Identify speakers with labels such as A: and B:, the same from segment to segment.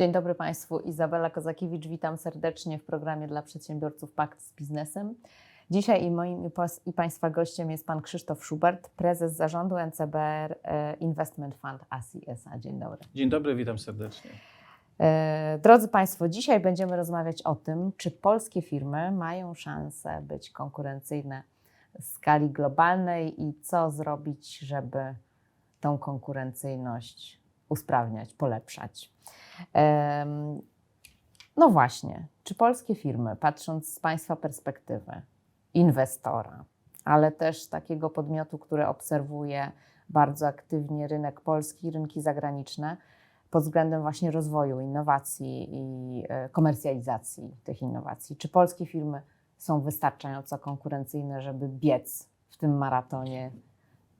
A: Dzień dobry Państwu, Izabela Kozakiewicz, witam serdecznie w programie dla przedsiębiorców Pakt z Biznesem. Dzisiaj i moim i Państwa gościem jest Pan Krzysztof Schubert, prezes zarządu NCBR e, Investment Fund ASI SA. Dzień dobry.
B: Dzień dobry, witam serdecznie.
A: E, Drodzy Państwo, dzisiaj będziemy rozmawiać o tym, czy polskie firmy mają szansę być konkurencyjne w skali globalnej i co zrobić, żeby tą konkurencyjność usprawniać, polepszać. No właśnie, czy polskie firmy, patrząc z Państwa perspektywy inwestora, ale też takiego podmiotu, który obserwuje bardzo aktywnie rynek polski, rynki zagraniczne, pod względem właśnie rozwoju, innowacji i e, komercjalizacji tych innowacji. Czy polskie firmy są wystarczająco konkurencyjne, żeby biec w tym maratonie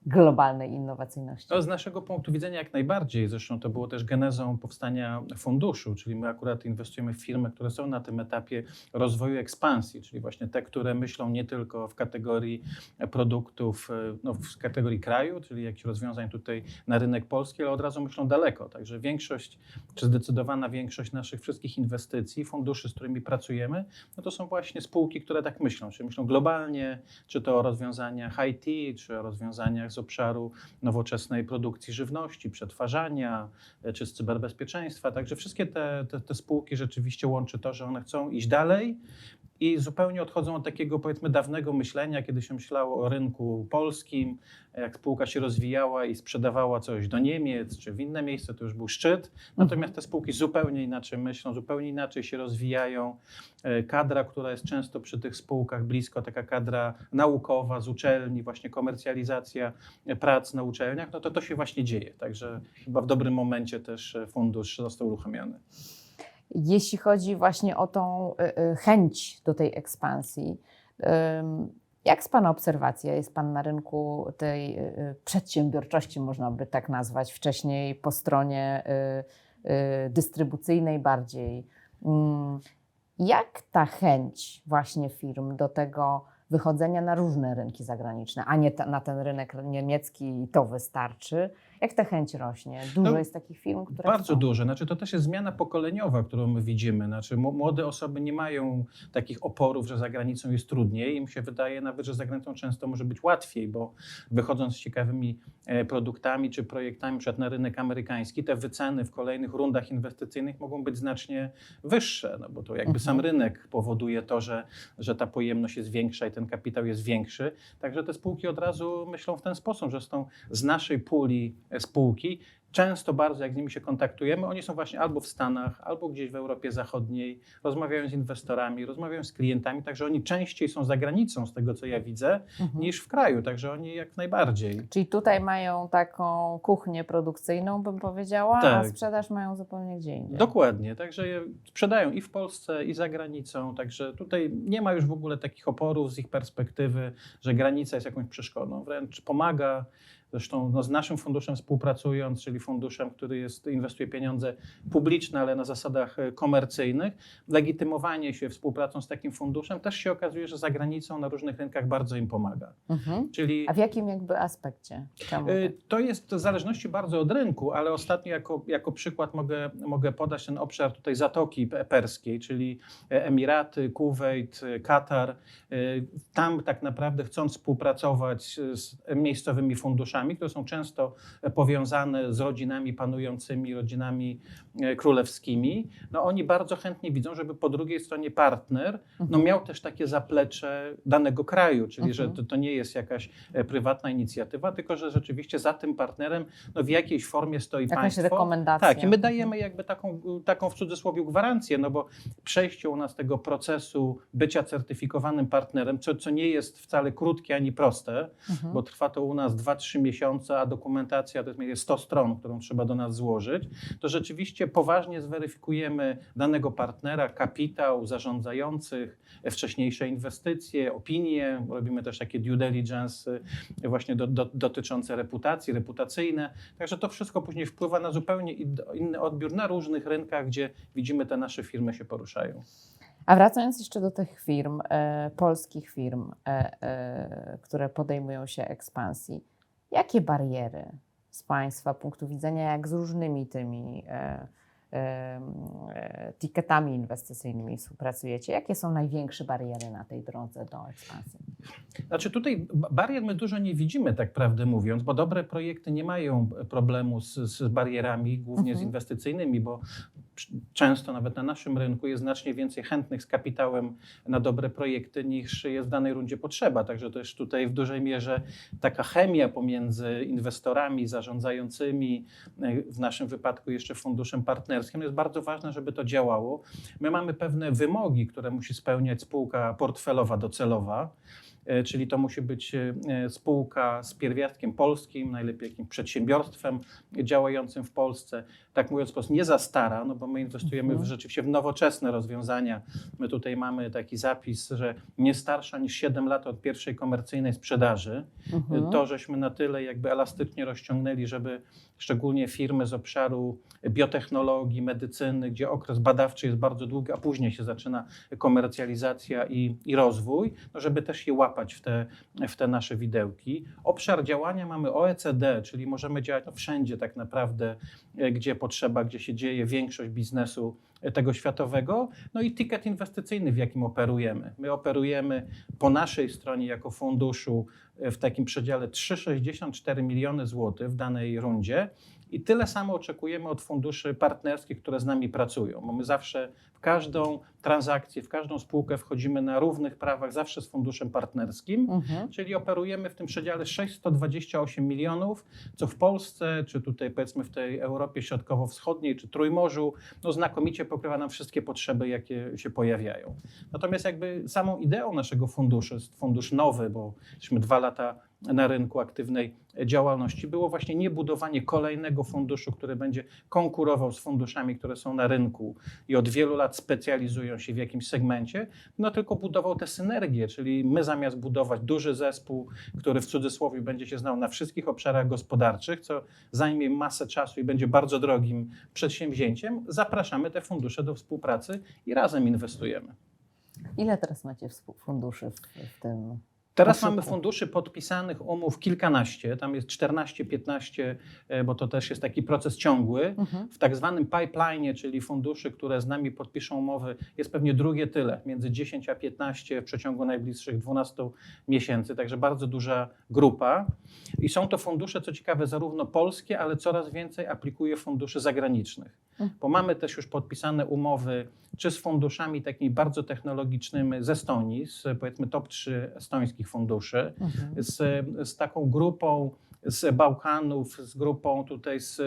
A: globalnej innowacyjności?
B: No, z naszego punktu widzenia jak najbardziej, zresztą to było też genezą powstania funduszu, czyli my akurat inwestujemy w firmy, które są na tym etapie rozwoju ekspansji, czyli właśnie te, które myślą nie tylko w kategorii produktów, e, no, w kategorii kraju, czyli jakichś rozwiązań tutaj na rynek polski, ale od razu myślą daleko. Także większość, czy zdecydowana większość naszych wszystkich inwestycji, funduszy, z którymi pracujemy, no to są właśnie spółki, które tak myślą, czyli myślą globalnie, czy to o rozwiązaniach IT, czy o rozwiązaniach z obszaru nowoczesnej produkcji żywności, przetwarzania, e, czy z cyberbezpieczeństwa. Także wszystkie te, te, te spółki rzeczywiście łączy to, że one chcą iść dalej i zupełnie odchodzą od takiego powiedzmy dawnego myślenia, kiedy się myślało o rynku polskim, jak spółka się rozwijała i sprzedawała coś do Niemiec czy w inne miejsce, to już był szczyt. Natomiast te spółki zupełnie inaczej myślą, zupełnie inaczej się rozwijają. E, Kadra, która jest często przy tych spółkach blisko, taka kadra naukowa z uczelni, właśnie komercjalizacja prac na uczelniach, no to to się właśnie dzieje. Także chyba w dobrym momencie też e, fundusz został uruchomiony.
A: Jeśli chodzi właśnie o tą y, y, chęć do tej ekspansji, jak z Pana obserwacja jest Pan na rynku tej y, przedsiębiorczości, można by tak nazwać, wcześniej po stronie dystrybucyjnej bardziej. Ym, Jak ta chęć właśnie firm do tego wychodzenia na różne rynki zagraniczne, a nie na ten rynek niemiecki i to wystarczy, jak ta chęć rośnie? Dużo
B: No,
A: jest takich firm, które
B: Bardzo
A: chcą.
B: duże. Znaczy, to też jest zmiana pokoleniowa, którą my widzimy. Znaczy, młode osoby nie mają takich oporów, że za granicą jest trudniej. Im się wydaje nawet, że za granicą często może być łatwiej, bo wychodząc z ciekawymi e, produktami czy projektami, przed na rynek amerykański, te wyceny w kolejnych rundach inwestycyjnych mogą być znacznie wyższe, no bo to jakby
A: Mhm.
B: sam rynek powoduje to, że, że ta pojemność jest większa i ten kapitał jest większy. Także te spółki od razu myślą w ten sposób, że z, tą, z naszej puli spółki często bardzo, jak z nimi się kontaktujemy, oni są właśnie albo w Stanach, albo gdzieś w Europie Zachodniej, rozmawiają z inwestorami, rozmawiają z klientami, także oni częściej są za granicą, z tego co ja widzę,
A: Mhm.
B: niż w kraju, także oni jak najbardziej.
A: Czyli tutaj mają taką kuchnię produkcyjną, bym powiedziała, a
B: Tak.
A: sprzedaż mają zupełnie gdzie indziej.
B: Dokładnie, także sprzedają i w Polsce, i za granicą, także tutaj nie ma już w ogóle takich oporów z ich perspektywy, że granica jest jakąś przeszkodą, wręcz pomaga. Zresztą no, z naszym funduszem współpracując, czyli funduszem, który jest, inwestuje pieniądze publiczne, ale na zasadach e, komercyjnych, legitymowanie się współpracą z takim funduszem też się okazuje, że za granicą na różnych rynkach bardzo im pomaga.
A: Mhm.
B: Czyli
A: A w jakim jakby aspekcie?
B: Y, To jest w zależności bardzo od rynku, ale ostatnio jako, jako przykład mogę, mogę podać ten obszar tutaj Zatoki Pe- Perskiej, czyli e, Emiraty, Kuwait, e, Katar. Y, Tam tak naprawdę chcąc współpracować z miejscowymi funduszami, które są często powiązane z rodzinami panującymi, rodzinami e, królewskimi, no oni bardzo chętnie widzą, żeby po drugiej stronie partner no
A: Mhm.
B: miał też takie zaplecze danego kraju, czyli że
A: Mhm.
B: to, to nie jest jakaś e, prywatna inicjatywa, tylko że rzeczywiście za tym partnerem no, w jakiejś formie stoi
A: Jakaś
B: państwo.
A: rekomendacja.
B: Tak, i my dajemy jakby taką, taką w cudzysłowie gwarancję, no bo przejście u nas tego procesu bycia certyfikowanym partnerem, co, co nie jest wcale krótkie ani proste,
A: Mhm.
B: bo trwa to u nas 2-3 miesiące, a dokumentacja to jest mniej więcej 100 stron, którą trzeba do nas złożyć, to rzeczywiście poważnie zweryfikujemy danego partnera, kapitał, zarządzających, wcześniejsze inwestycje, opinie. Robimy też takie due diligence e, właśnie do, do, dotyczące reputacji, reputacyjne. Także to wszystko później wpływa na zupełnie inny odbiór na różnych rynkach, gdzie widzimy te nasze firmy się poruszają.
A: A wracając jeszcze do tych firm, e, polskich firm, e, e, które podejmują się ekspansji, jakie bariery z Państwa punktu widzenia, jak z różnymi tymi e, e, ticketami inwestycyjnymi współpracujecie? Jakie są największe bariery na tej drodze do ekspansji?
B: Znaczy tutaj ba- barier my dużo nie widzimy, tak prawdę mówiąc, bo dobre projekty nie mają problemu z, z barierami, głównie z
A: Mhm.
B: inwestycyjnymi, bo często nawet na naszym rynku jest znacznie więcej chętnych z kapitałem na dobre projekty niż jest w danej rundzie potrzeba. Także też tutaj w dużej mierze taka chemia pomiędzy inwestorami, zarządzającymi, e, w naszym wypadku jeszcze funduszem partnerskim jest bardzo ważne, żeby to działało. My mamy pewne wymogi, które musi spełniać spółka portfelowa docelowa. E, Czyli to musi być e, spółka z pierwiastkiem polskim, najlepiej jakimś przedsiębiorstwem działającym w Polsce. Tak mówiąc, po prostu nie za stara, no bo my inwestujemy w,
A: Mhm.
B: rzeczywiście w nowoczesne rozwiązania. My tutaj mamy taki zapis, że nie starsza niż 7 lat od pierwszej komercyjnej sprzedaży.
A: Mhm.
B: To, żeśmy na tyle jakby elastycznie rozciągnęli, żeby szczególnie firmy z obszaru biotechnologii, medycyny, gdzie okres badawczy jest bardzo długi, a później się zaczyna komercjalizacja i, i rozwój, no żeby też je łapać w te, w te nasze widełki. Obszar działania mamy OECD, czyli możemy działać no, wszędzie tak naprawdę, e, gdzie potrzeba, gdzie się dzieje większość biznesu tego światowego. No i ticket inwestycyjny, w jakim operujemy. My operujemy po naszej stronie jako funduszu e, w takim przedziale 3,64 miliony złotych w danej rundzie. I tyle samo oczekujemy od funduszy partnerskich, które z nami pracują. Bo my zawsze każdą transakcję, w każdą spółkę wchodzimy na równych prawach, zawsze z funduszem partnerskim.
A: Mhm.
B: Czyli operujemy w tym przedziale 628 milionów, co w Polsce, czy tutaj powiedzmy w tej Europie Środkowo-Wschodniej, czy Trójmorzu, no znakomicie pokrywa nam wszystkie potrzeby, jakie się pojawiają. Natomiast jakby samą ideą naszego funduszu, jest fundusz nowy, bo jesteśmy dwa lata na rynku aktywnej działalności, było właśnie nie budowanie kolejnego funduszu, który będzie konkurował z funduszami, które są na rynku i od wielu lat specjalizują się w jakimś segmencie, no tylko budował te synergie, czyli my zamiast budować duży zespół, który w cudzysłowie będzie się znał na wszystkich obszarach gospodarczych, co zajmie masę czasu i będzie bardzo drogim przedsięwzięciem, zapraszamy te fundusze do współpracy i razem inwestujemy.
A: Ile teraz macie funduszy w, w tym?
B: Teraz mamy funduszy podpisanych umów kilkanaście, tam jest 14-15, e, bo to też jest taki proces ciągły.
A: Mhm.
B: W tak zwanym pipeline, czyli funduszy, które z nami podpiszą umowy, jest pewnie drugie tyle, między 10 a 15 w przeciągu najbliższych 12 miesięcy, także bardzo duża grupa. I są to fundusze, co ciekawe, zarówno polskie, ale coraz więcej aplikuje funduszy zagranicznych.
A: Mhm.
B: Bo mamy też już podpisane umowy, czy z funduszami takimi bardzo technologicznymi z Estonii, z powiedzmy top 3 estońskich funduszy,
A: Mhm.
B: z, z taką grupą z Bałkanów, z grupą tutaj z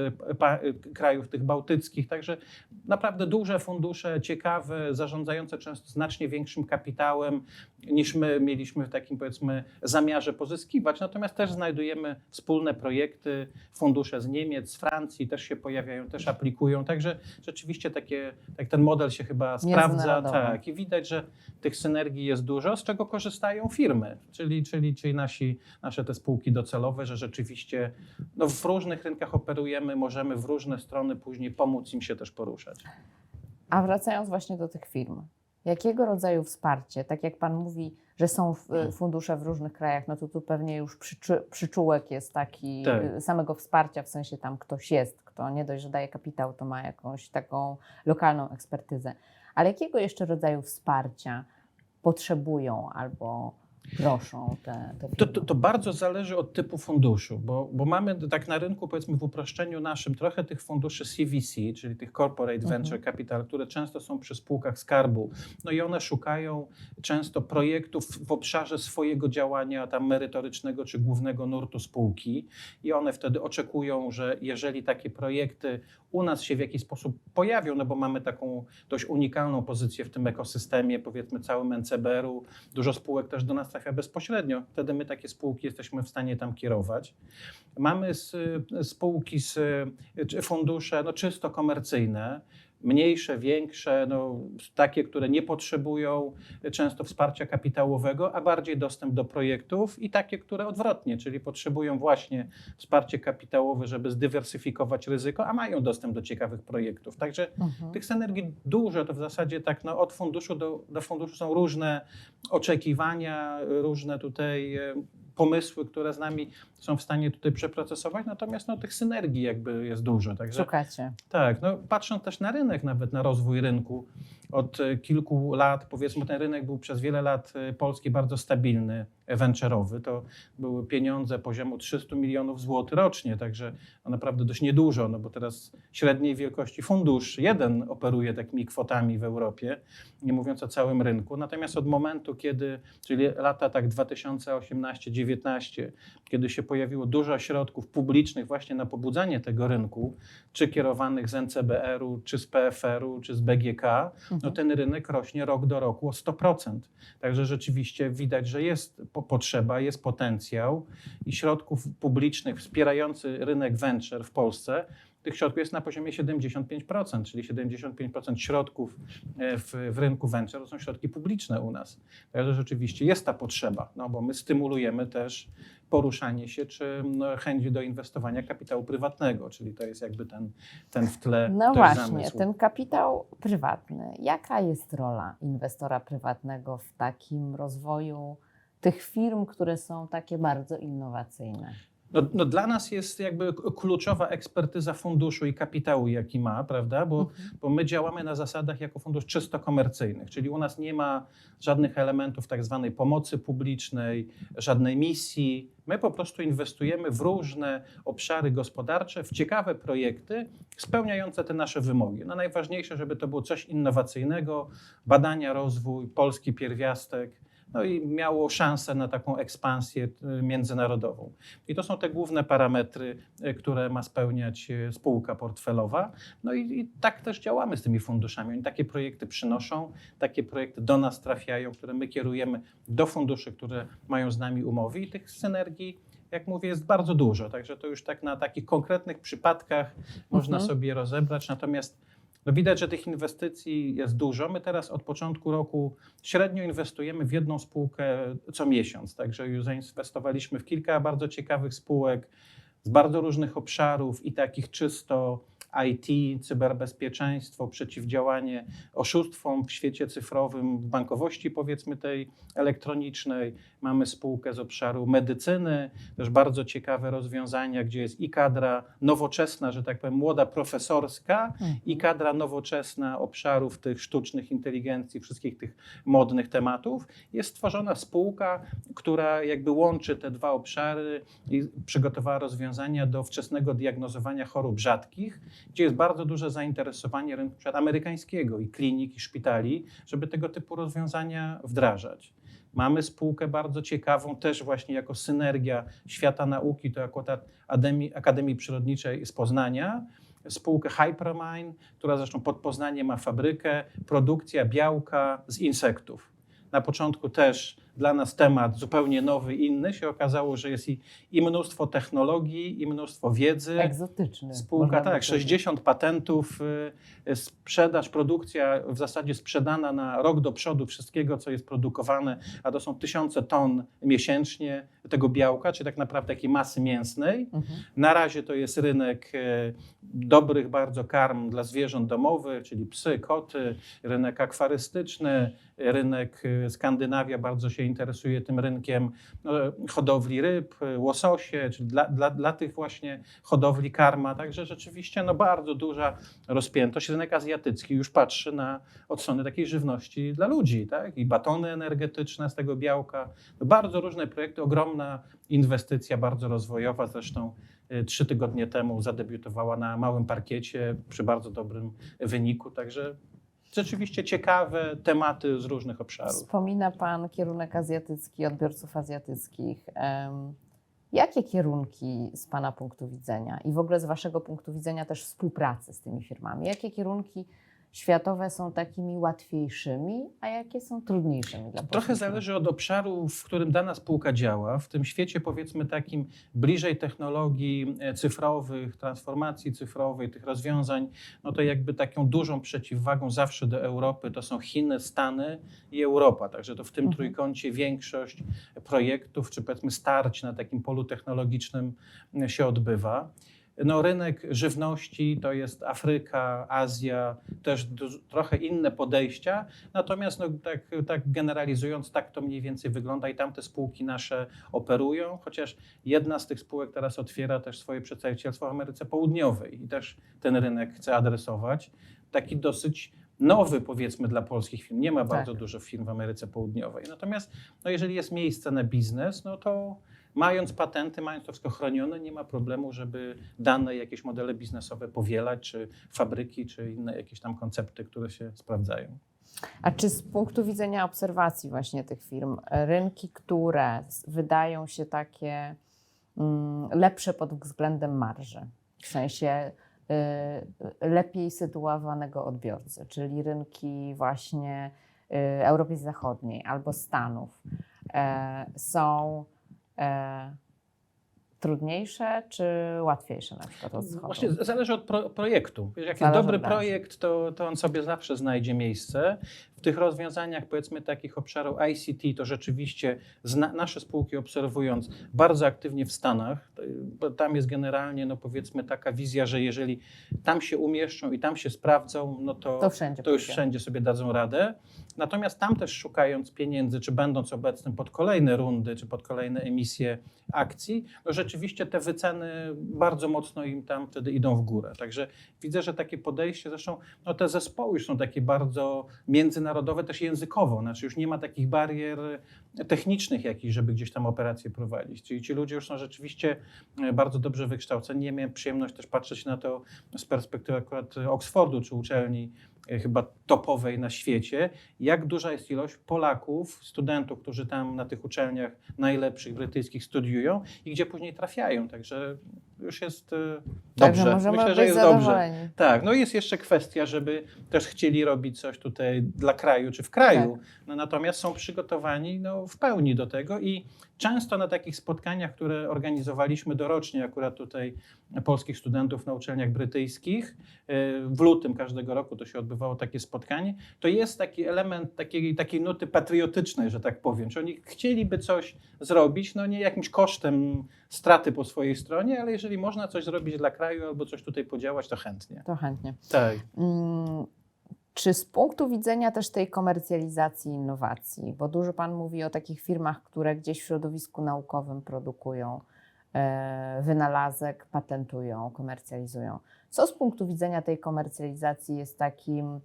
B: krajów tych bałtyckich. Także naprawdę duże fundusze, ciekawe, zarządzające często znacznie większym kapitałem niż my mieliśmy w takim powiedzmy zamiarze pozyskiwać. Natomiast też znajdujemy wspólne projekty, fundusze z Niemiec, z Francji też się pojawiają, też aplikują. Także rzeczywiście takie, tak ten model się chyba sprawdza. Tak, i widać, że tych synergii jest dużo, z czego korzystają firmy, czyli, czyli, czyli nasi, nasze te spółki docelowe, że rzeczywiście no, w różnych rynkach operujemy, możemy w różne strony później pomóc im się też poruszać.
A: A wracając właśnie do tych firm, jakiego rodzaju wsparcie, tak jak Pan mówi, że są
B: Mhm.
A: fundusze w różnych krajach, no to tu pewnie już przyczu- przyczółek jest taki
B: Tak.
A: y, samego wsparcia, w sensie tam ktoś jest, kto nie dość, że daje kapitał, to ma jakąś taką lokalną ekspertyzę. Ale jakiego jeszcze rodzaju wsparcia potrzebują albo proszą te, te?
B: To, to, to bardzo zależy od typu funduszu, bo, bo mamy tak na rynku, powiedzmy w uproszczeniu naszym, trochę tych funduszy CVC, czyli tych Corporate
A: Mhm.
B: Venture Capital, które często są przy spółkach skarbu. No i one szukają często projektów w obszarze swojego działania tam merytorycznego czy głównego nurtu spółki i one wtedy oczekują, że jeżeli takie projekty u nas się w jakiś sposób pojawią, no bo mamy taką dość unikalną pozycję w tym ekosystemie, powiedzmy całym NCBR-u, dużo spółek też do nas trafia bezpośrednio. Wtedy my takie spółki jesteśmy w stanie tam kierować. Mamy z, spółki, z, czy fundusze no, czysto komercyjne, mniejsze, większe, no, takie, które nie potrzebują często wsparcia kapitałowego, a bardziej dostęp do projektów i takie, które odwrotnie, czyli potrzebują właśnie wsparcie kapitałowe, żeby zdywersyfikować ryzyko, a mają dostęp do ciekawych projektów. Także
A: Mhm.
B: tych synergii dużo, to w zasadzie tak no, od funduszu do, do funduszu są różne oczekiwania, różne tutaj e, pomysły, które z nami są w stanie tutaj przeprocesować, natomiast no, tych synergii jakby jest dużo. Także
A: Szukacie.
B: tak, no, patrząc też na rynek, nawet na rozwój rynku, od e, kilku lat, powiedzmy, ten rynek był przez wiele lat e, polski bardzo stabilny, e, venture'owy. To były pieniądze poziomu 300 milionów złotych rocznie, także no naprawdę dość niedużo, no bo teraz średniej wielkości fundusz jeden operuje takimi kwotami w Europie, nie mówiąc o całym rynku. Natomiast od momentu, kiedy, czyli lata tak 2018-19, kiedy się pojawiło dużo środków publicznych właśnie na pobudzanie tego rynku, czy kierowanych z NCBR-u, czy z PFR-u, czy z BGK, no ten rynek rośnie rok do roku o 100%. Także rzeczywiście widać, że jest po- potrzeba, jest potencjał i środków publicznych wspierający rynek venture w Polsce. Tych środków jest na poziomie 75%, czyli 75% środków e, w, w rynku venture to są środki publiczne u nas. Także rzeczywiście jest ta potrzeba, no bo my stymulujemy też poruszanie się czy no, chęć do inwestowania kapitału prywatnego, czyli to jest jakby ten, ten w tle
A: No właśnie,
B: zamysł.
A: ten kapitał prywatny. Jaka jest rola inwestora prywatnego w takim rozwoju tych firm, które są takie bardzo innowacyjne?
B: No, no dla nas jest jakby kluczowa ekspertyza funduszu i kapitału, jaki ma, prawda? Bo, bo my działamy na zasadach jako fundusz czysto komercyjnych, czyli u nas nie ma żadnych elementów tak zwanej pomocy publicznej, żadnej misji. My po prostu inwestujemy w różne obszary gospodarcze, w ciekawe projekty spełniające te nasze wymogi. No najważniejsze, żeby to było coś innowacyjnego, badania, rozwój, polski pierwiastek, no i miało szansę na taką ekspansję y, międzynarodową. I to są te główne parametry, y, które ma spełniać y, spółka portfelowa. No i, i tak też działamy z tymi funduszami. Oni takie projekty przynoszą, takie projekty do nas trafiają, które my kierujemy do funduszy, które mają z nami umowy i tych synergii jak mówię, jest bardzo dużo. Także to już tak na takich konkretnych przypadkach można
A: Mhm.
B: sobie rozebrać. Natomiast no widać, że tych inwestycji jest dużo. My teraz od początku roku średnio inwestujemy w jedną spółkę co miesiąc. Także już zainwestowaliśmy w kilka bardzo ciekawych spółek z bardzo różnych obszarów i takich czysto IT, cyberbezpieczeństwo, przeciwdziałanie oszustwom w świecie cyfrowym, w bankowości powiedzmy tej elektronicznej. Mamy spółkę z obszaru medycyny, też bardzo ciekawe rozwiązania, gdzie jest i kadra nowoczesna, że tak powiem, młoda profesorska, i kadra nowoczesna obszarów tych sztucznych inteligencji, wszystkich tych modnych tematów. Jest stworzona spółka, która jakby łączy te dwa obszary i przygotowała rozwiązania do wczesnego diagnozowania chorób rzadkich, gdzie jest bardzo duże zainteresowanie rynku amerykańskiego i klinik, i szpitali, żeby tego typu rozwiązania wdrażać. Mamy spółkę bardzo ciekawą, też właśnie jako synergia świata nauki, to akurat Akademii, Akademii Przyrodniczej z Poznania, spółkę Hypermine, która zresztą pod Poznaniem ma fabrykę, produkcja białka z insektów. Na początku też dla nas temat zupełnie nowy, inny. Się okazało, że jest i, i mnóstwo technologii, i mnóstwo wiedzy.
A: Egzotyczny.
B: Spółka, tak,
A: powiedzieć.
B: 60 patentów, y, y, sprzedaż, produkcja w zasadzie sprzedana na rok do przodu wszystkiego, co jest produkowane, a to są tysiące ton miesięcznie tego białka, czy tak naprawdę takiej masy mięsnej.
A: Mhm.
B: Na razie to jest rynek e, dobrych bardzo karm dla zwierząt domowych, czyli psy, koty, rynek akwarystyczny, rynek e, Skandynawia bardzo się interesuje tym rynkiem no, hodowli ryb, e, łososie, czyli dla, dla, dla tych właśnie hodowli karma. Także rzeczywiście no, bardzo duża rozpiętość. Rynek azjatycki już patrzy na od strony takiej żywności dla ludzi, tak? i batony energetyczne z tego białka. Bardzo różne projekty, ogromna inwestycja, bardzo rozwojowa. Zresztą y, trzy tygodnie temu zadebiutowała na małym parkiecie przy bardzo dobrym wyniku. Także rzeczywiście ciekawe tematy z różnych obszarów.
A: Wspomina Pan kierunek azjatycki, odbiorców azjatyckich. Jakie kierunki z Pana punktu widzenia i w ogóle z Waszego punktu widzenia też współpracy z tymi firmami, jakie kierunki światowe są takimi łatwiejszymi, a jakie są trudniejszymi dla
B: Trochę zależy od obszaru, w którym dana spółka działa. W tym świecie, powiedzmy, takim bliżej technologii e, cyfrowych, transformacji cyfrowej, tych rozwiązań, no to jakby taką dużą przeciwwagą zawsze do Europy to są Chiny, Stany i Europa. Także to w tym
A: Mhm.
B: trójkącie większość projektów, czy powiedzmy starć na takim polu technologicznym e, się odbywa. No, rynek żywności to jest Afryka, Azja, też trochę inne podejścia. Natomiast no, tak, tak generalizując, tak to mniej więcej wygląda i tam te spółki nasze operują, chociaż jedna z tych spółek teraz otwiera też swoje przedstawicielstwo w Ameryce Południowej i też ten rynek chce adresować. Taki dosyć nowy, powiedzmy, dla polskich firm. Nie ma bardzo dużo firm w Ameryce Południowej. Natomiast no, jeżeli jest miejsce na biznes, no to mając patenty, mając to wszystko chronione, nie ma problemu, żeby dane jakieś modele biznesowe powielać, czy fabryki, czy inne jakieś tam koncepty, które się sprawdzają.
A: A czy z punktu widzenia obserwacji właśnie tych firm, rynki, które wydają się takie mm, lepsze pod względem marży, w sensie y, lepiej sytuowanego odbiorcy, czyli rynki właśnie y, Europy Zachodniej albo Stanów, e, są e, trudniejsze czy łatwiejsze na przykład od wschodu?
B: Właśnie zależy od pro, projektu. Jak jest
A: Zależy
B: dobry
A: od branży.
B: projekt, to, to on sobie zawsze znajdzie miejsce. W tych rozwiązaniach, powiedzmy, takich obszarów ICT, to rzeczywiście zna, nasze spółki obserwując bardzo aktywnie w Stanach, to- bo tam jest generalnie, no powiedzmy, taka wizja, że jeżeli tam się umieszczą i tam się sprawdzą, no to,
A: To wszędzie
B: to już wszędzie sobie dadzą radę. Natomiast tam też szukając pieniędzy, czy będąc obecnym pod kolejne rundy, czy pod kolejne emisje akcji, no rzeczywiście te wyceny bardzo mocno im tam wtedy idą w górę. Także widzę, że takie podejście, zresztą no te zespoły już są takie bardzo międzynarodowe też językowo, znaczy już nie ma takich barier technicznych jakichś, żeby gdzieś tam operacje prowadzić. Czyli ci ludzie już są rzeczywiście e, bardzo dobrze wykształceni. Ja miałem przyjemność też patrzeć na to z perspektywy akurat Oxfordu, czy uczelni chyba topowej na świecie, jak duża jest ilość Polaków, studentów, którzy tam na tych uczelniach najlepszych brytyjskich studiują i gdzie później trafiają. Także już jest e,
A: Także
B: dobrze.
A: możemy
B: Myślę, że jest dobrze. Tak, no jest jeszcze kwestia, żeby też chcieli robić coś tutaj dla kraju czy w kraju, no, natomiast są przygotowani no, w pełni do tego i często na takich spotkaniach, które organizowaliśmy dorocznie, akurat tutaj polskich studentów na uczelniach brytyjskich, y, w lutym każdego roku to się odbywało takie spotkanie, to jest taki element takiej, takiej nuty patriotycznej, że tak powiem, czy oni chcieliby coś zrobić, no nie jakimś kosztem straty po swojej stronie, ale jeżeli można coś zrobić dla kraju albo coś tutaj podziałać, to chętnie.
A: To chętnie.
B: Tak.
A: Mm, Czy z punktu widzenia też tej komercjalizacji innowacji, bo dużo Pan mówi o takich firmach, które gdzieś w środowisku naukowym produkują e, wynalazek, patentują, komercjalizują. Co z punktu widzenia tej komercjalizacji jest takim,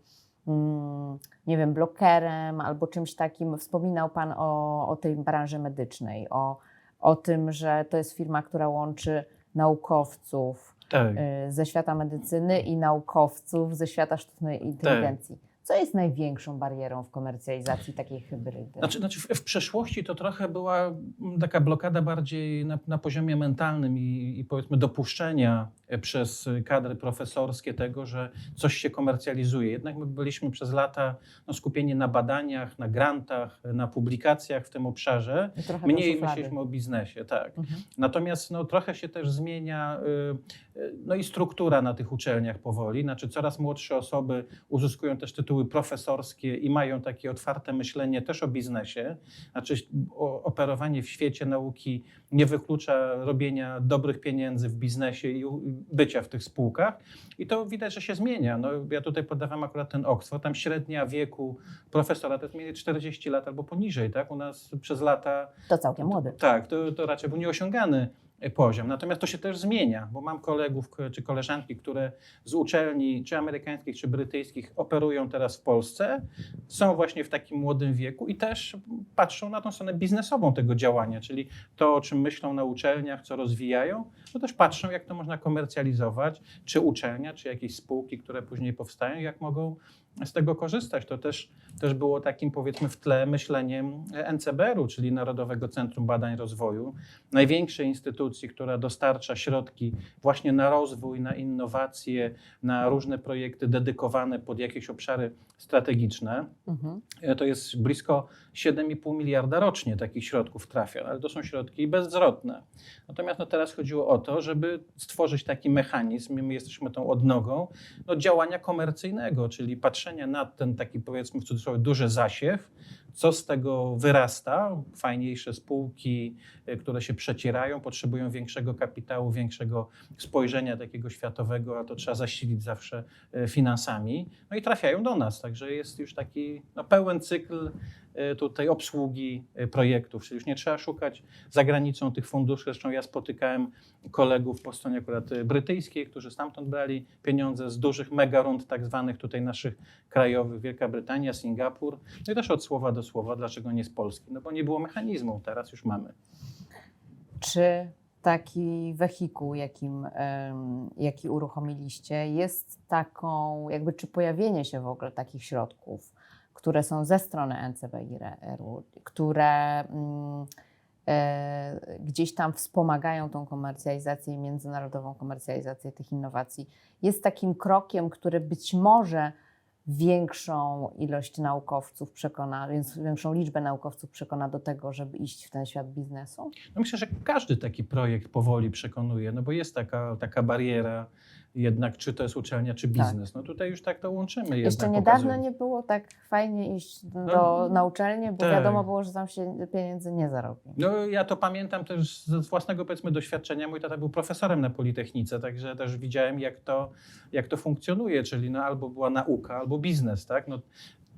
A: mm, nie wiem, blokerem albo czymś takim? Wspominał Pan o, o tej branży medycznej, o, o tym, że to jest firma, która łączy naukowców,
B: Tak.
A: y, ze świata medycyny i naukowców ze świata sztucznej inteligencji. Co jest największą barierą w komercjalizacji takiej hybrydy?
B: Znaczy, znaczy w, w przeszłości to trochę była mm, taka blokada bardziej na, na poziomie mentalnym i, i powiedzmy dopuszczenia przez kadry profesorskie tego, że coś się komercjalizuje. Jednak my byliśmy przez lata no, skupieni na badaniach, na grantach, na publikacjach w tym obszarze. Mniej myśleliśmy o biznesie, tak.
A: Mhm.
B: Natomiast no, trochę się też zmienia y, y, no, i struktura na tych uczelniach powoli. Znaczy coraz młodsze osoby uzyskują też tytuły profesorskie i mają takie otwarte myślenie też o biznesie. Znaczy operowanie w świecie nauki nie wyklucza robienia dobrych pieniędzy w biznesie i bycia w tych spółkach. I to widać, że się zmienia. No, ja tutaj podawam akurat ten Oxford. Tam średnia wieku profesora to jest mniej więcej 40 lat albo poniżej. Tak? U nas przez lata
A: To całkiem młody.
B: tak, to, to raczej był nieosiągany poziom. Natomiast to się też zmienia, bo mam kolegów czy koleżanki, które z uczelni, czy amerykańskich, czy brytyjskich, operują teraz w Polsce, są właśnie w takim młodym wieku i też patrzą na tą stronę biznesową tego działania, czyli to, o czym myślą na uczelniach, co rozwijają, to też patrzą, jak to można komercjalizować, czy uczelnia, czy jakieś spółki, które później powstają, jak mogą z tego korzystać. To też, też było takim, powiedzmy, w tle myśleniem NCBR-u, czyli Narodowego Centrum Badań Rozwoju, największej instytucji, która dostarcza środki właśnie na rozwój, na innowacje, na różne projekty dedykowane pod jakieś obszary strategiczne.
A: Mhm.
B: E, To jest blisko 7,5 miliarda rocznie takich środków trafia, ale to są środki bezzwrotne. Natomiast no teraz chodziło o to, żeby stworzyć taki mechanizm, my jesteśmy tą odnogą, no działania komercyjnego, czyli patrzenia patrzenia na ten taki powiedzmy w cudzysłowie duży zasiew, co z tego wyrasta, fajniejsze spółki, y, które się przecierają, potrzebują większego kapitału, większego spojrzenia takiego światowego, a to trzeba zasilić zawsze y, finansami, no i trafiają do nas, także jest już taki no, pełen cykl tutaj obsługi y, projektów, czyli już nie trzeba szukać za granicą tych funduszy. Zresztą ja spotykałem kolegów po stronie akurat y, brytyjskiej, którzy stamtąd brali pieniądze z dużych mega rund tak zwanych tutaj naszych krajowych, Wielka Brytania, Singapur. No i też od słowa do słowa, dlaczego nie z Polski? No bo nie było mechanizmu, teraz już mamy.
A: Czy taki wehikuł, jakim, jaki uruchomiliście, jest taką, jakby czy pojawienie się w ogóle takich środków, które są ze strony NCBIR-u, które mm, e, gdzieś tam wspomagają tą komercjalizację i międzynarodową komercjalizację tych innowacji, jest takim krokiem, który być może większą ilość naukowców przekona, więc większą liczbę naukowców przekona do tego, żeby iść w ten świat biznesu?
B: No myślę, że każdy taki projekt powoli przekonuje, no bo jest taka, taka bariera jednak, czy to jest uczelnia, czy biznes. No tutaj już tak to łączymy.
A: Jeszcze niedawno nie było tak fajnie iść do,
B: No,
A: na uczelnię, bo
B: tak.
A: wiadomo było, że tam się pieniędzy nie zarobi.
B: No ja to pamiętam też z własnego powiedzmy doświadczenia. Mój tata był profesorem na Politechnice, także też widziałem jak to, jak to funkcjonuje, czyli no albo była nauka, albo biznes, tak? No,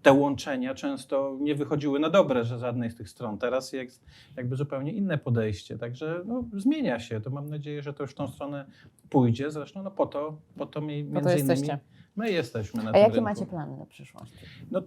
B: te łączenia często nie wychodziły na dobre, że żadnej z tych stron. Teraz jest jakby zupełnie inne podejście, także no, zmienia się. To mam nadzieję, że to już w tą stronę pójdzie. Zresztą no, po to, po to mi,
A: Po to
B: między innymi my jesteśmy na
A: A jakie
B: rynku.
A: macie plany na przyszłość?
B: No,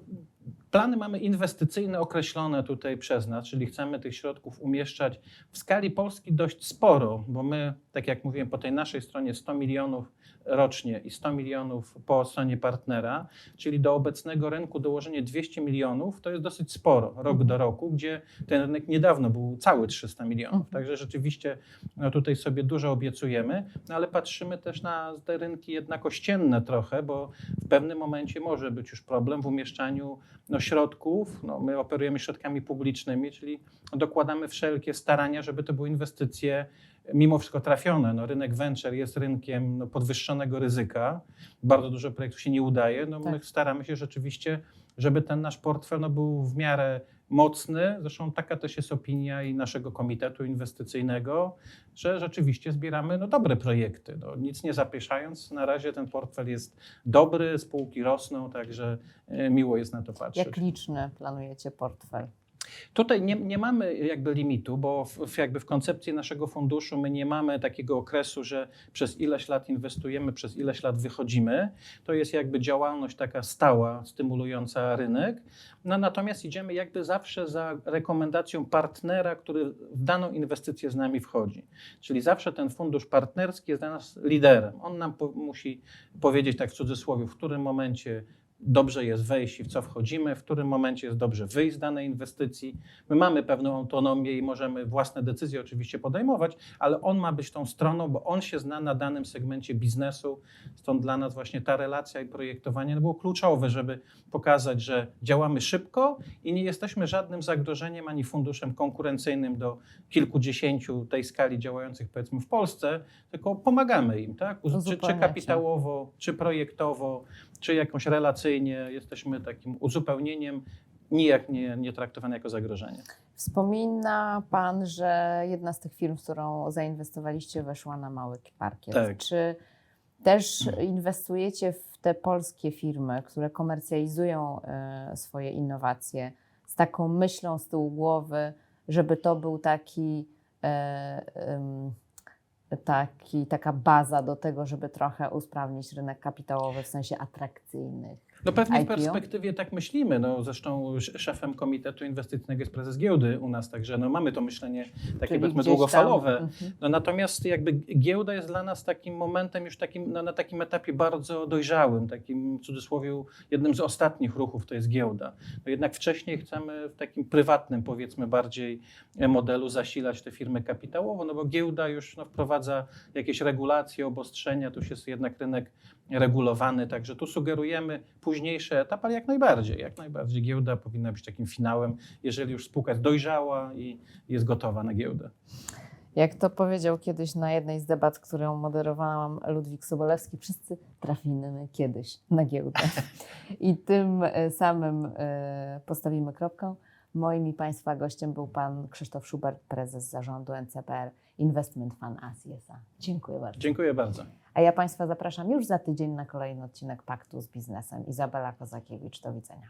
B: plany mamy inwestycyjne określone tutaj przez nas, czyli chcemy tych środków umieszczać w skali Polski dość sporo, bo my, tak jak mówiłem, po tej naszej stronie 100 milionów rocznie i 100 milionów po stronie partnera, czyli do obecnego rynku dołożenie 200 milionów to jest dosyć sporo, rok do roku, gdzie ten rynek niedawno był cały 300 milionów.
A: Mhm.
B: Także rzeczywiście no tutaj sobie dużo obiecujemy, no ale patrzymy też na te rynki jednak ościenne trochę, bo w pewnym momencie może być już problem w umieszczaniu no, środków. No, my operujemy środkami publicznymi, czyli dokładamy wszelkie starania, żeby to były inwestycje mimo wszystko trafione. No, rynek venture jest rynkiem no, podwyższonego ryzyka. Bardzo dużo projektów się nie udaje. No, My
A: Tak.
B: staramy się rzeczywiście, żeby ten nasz portfel no, był w miarę mocny. Zresztą taka też jest opinia i naszego komitetu inwestycyjnego, że rzeczywiście zbieramy no, dobre projekty. No, nic nie zapieszając, na razie ten portfel jest dobry, spółki rosną, także e, miło jest na to patrzeć.
A: Jak liczny planujecie portfel?
B: Tutaj nie, nie mamy jakby limitu, bo w, jakby w koncepcji naszego funduszu my nie mamy takiego okresu, że przez ileś lat inwestujemy, przez ileś lat wychodzimy. To jest jakby działalność taka stała, stymulująca rynek. No, natomiast idziemy jakby zawsze za rekomendacją partnera, który w daną inwestycję z nami wchodzi. Czyli zawsze ten fundusz partnerski jest dla nas liderem. On nam po, musi powiedzieć tak w cudzysłowie, w którym momencie dobrze jest wejść i w co wchodzimy, w którym momencie jest dobrze wyjść z danej inwestycji. My mamy pewną autonomię i możemy własne decyzje oczywiście podejmować, ale on ma być tą stroną, bo on się zna na danym segmencie biznesu. Stąd dla nas właśnie ta relacja i projektowanie no było kluczowe, żeby pokazać, że działamy szybko i nie jesteśmy żadnym zagrożeniem ani funduszem konkurencyjnym do kilkudziesięciu tej skali działających powiedzmy w Polsce, tylko pomagamy im, tak? Czy, czy kapitałowo, czy projektowo, czy jakąś Jesteśmy takim uzupełnieniem, nijak nie, nie traktowane jako zagrożenie.
A: Wspomina Pan, że jedna z tych firm, w którą zainwestowaliście, weszła na mały parkiet.
B: Tak.
A: Czy też inwestujecie w te polskie firmy, które komercjalizują e, swoje innowacje z taką myślą z tyłu głowy, żeby to był taki, e, taki taka baza do tego, żeby trochę usprawnić rynek kapitałowy w sensie atrakcyjnych?
B: No pewnie w
A: IPO?
B: perspektywie tak myślimy. No, zresztą sz- szefem Komitetu Inwestycyjnego jest prezes giełdy u nas, także no, mamy to myślenie takie powiedzmy
A: tam-
B: długofalowe.
A: Mhm.
B: No, natomiast jakby giełda jest dla nas takim momentem już takim, no, na takim etapie bardzo dojrzałym, takim w cudzysłowie jednym z ostatnich ruchów to jest giełda. No, jednak wcześniej chcemy w takim prywatnym powiedzmy bardziej modelu zasilać te firmy kapitałowo, no bo giełda już no, wprowadza jakieś regulacje, obostrzenia, tu już jest jednak rynek regulowany, także tu sugerujemy późniejszy etap, ale jak najbardziej, jak najbardziej giełda powinna być takim finałem, jeżeli już spółka jest dojrzała i jest gotowa na giełdę.
A: Jak to powiedział kiedyś na jednej z debat, którą moderowałam Ludwik Sobolewski, wszyscy trafimy kiedyś na giełdę. I tym e, samym e, postawimy kropkę. Moim i Państwa gościem był Pan Krzysztof Schubert, prezes zarządu NCPR Investment Fund ACSA. Dziękuję bardzo.
B: Dziękuję bardzo.
A: A ja Państwa zapraszam już za tydzień na kolejny odcinek Paktu z Biznesem. Izabela Kozakiewicz, do widzenia.